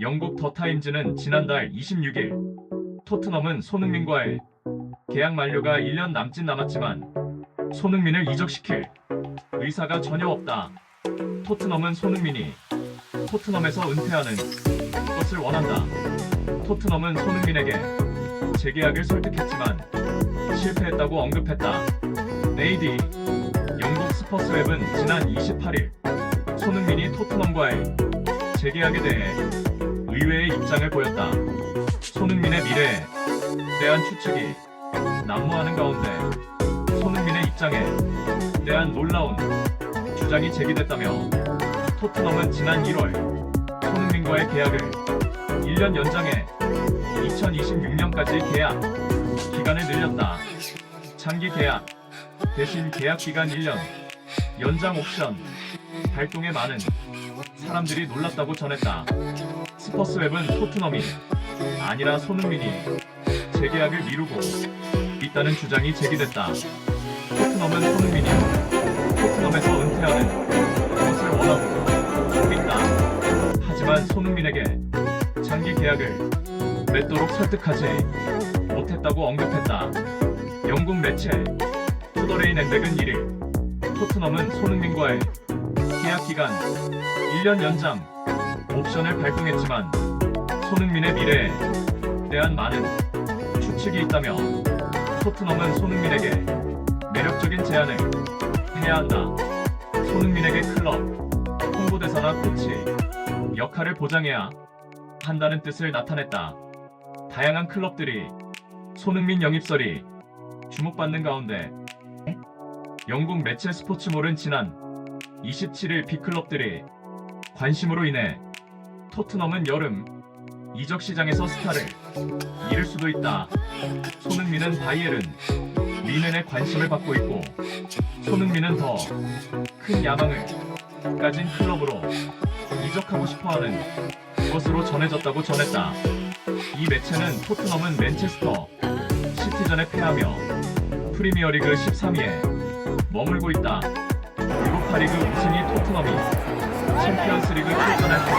영국 더 타임즈는 지난달 26일 토트넘은 손흥민과의 계약 만료가 1년 남짓 남았지만 손흥민을 이적시킬 의사가 전혀 없다. 토트넘은 손흥민이 토트넘에서 은퇴하는 것을 원한다. 토트넘은 손흥민에게 재계약을 설득했지만 실패했다고 언급했다. 네이디 영국 스퍼스웹은 지난 28일 손흥민이 토트넘과의 재계약에 대해 의외의 입장을 보였다. 손흥민의 미래에 대한 추측이 난무하는 가운데 손흥민의 입장에 대한 놀라운 주장이 제기됐다며 토트넘은 지난 1월 손흥민과의 계약을 1년 연장해 2026년까지 계약 기간을 늘렸다. 장기 계약 대신 계약 기간 1년 연장 옵션 발동에 많은 사람들이 놀랐다고 전했다. 스퍼스웹은 토트넘이 아니라 손흥민이 재계약을 미루고 있다는 주장이 제기됐다. 토트넘은 손흥민이 토트넘에서 은퇴하는 것을 원하고 있다. 하지만 손흥민에게 장기 계약을 맺도록 설득하지 못했다고 언급했다. 영국 매체 투더레인 엠백은 1일 토트넘은 손흥민과의 계약 기간 1년 연장 옵션을 발동했지만 손흥민의 미래에 대한 많은 추측이 있다며 토트넘은 손흥민에게 매력적인 제안을 해야 한다. 손흥민에게 클럽, 홍보대사나 코치 역할을 보장해야 한다는 뜻을 나타냈다. 다양한 클럽들이 손흥민 영입설이 주목받는 가운데 영국 매체 스포츠몰은 지난 27일 빅클럽들이 관심으로 인해 토트넘은 여름 이적 시장에서 스타를 잃을 수도 있다. 손흥민은 바이에른 미넨의 관심을 받고 있고 손흥민은 더 큰 야망을 가진 클럽으로 이적하고 싶어하는 것으로 전해졌다고 전했다. 이 매체는 토트넘은 맨체스터 시티전에 패하며 프리미어리그 13위에 머물고 있다. 유로파리그 우승이 토트넘이 챔피언스리그 출전할 때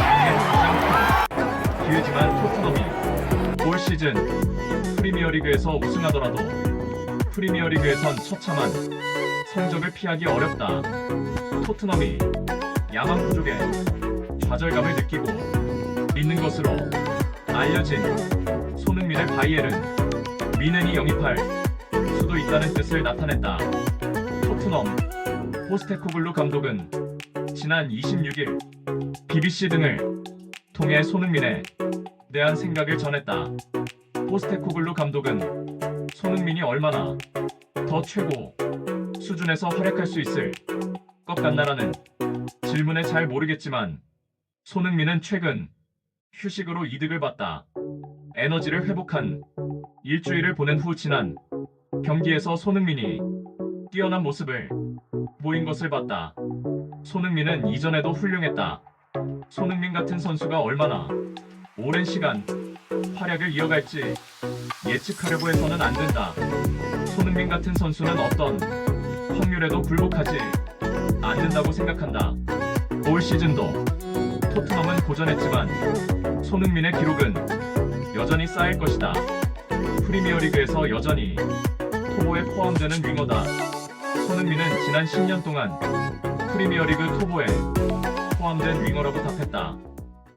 이에 가장 큰 기회지만 토트넘이 올 시즌 프리미어리그에서 우승하더라도 프리미어리그에선 처참한 성적을 피하기 어렵다. 토트넘이 야망 부족에 좌절감을 느끼고 있는 것으로 알려진 손흥민의 바이에른 미넨이 영입할 수도 있다는 뜻을 나타냈다. 토트넘 포스테코글루 감독은 지난 26일 BBC 등을 통해 손흥민에 대한 생각을 전했다. 포스테코글루 감독은 손흥민이 얼마나 더 최고 수준에서 활약할 수 있을 것 같나라는 질문에 잘 모르겠지만 손흥민은 최근 휴식으로 이득을 봤다. 에너지를 회복한 일주일을 보낸 후 지난 경기에서 손흥민이 뛰어난 모습을 보인 것을 봤다. 손흥민은 이전에도 훌륭했다. 손흥민 같은 선수가 얼마나 오랜 시간 활약을 이어갈지 예측하려고 해서는 안 된다. 손흥민 같은 선수는 어떤 확률에도 굴복하지 않는다고 생각한다. 올 시즌도 토트넘은 고전했지만 손흥민의 기록은 여전히 쌓일 것이다. 프리미어리그에서 여전히 토보에 포함되는 윙어다. 손흥민은 지난 10년 동안 프리미어리그 토보에 포함된 윙어라고 답했다.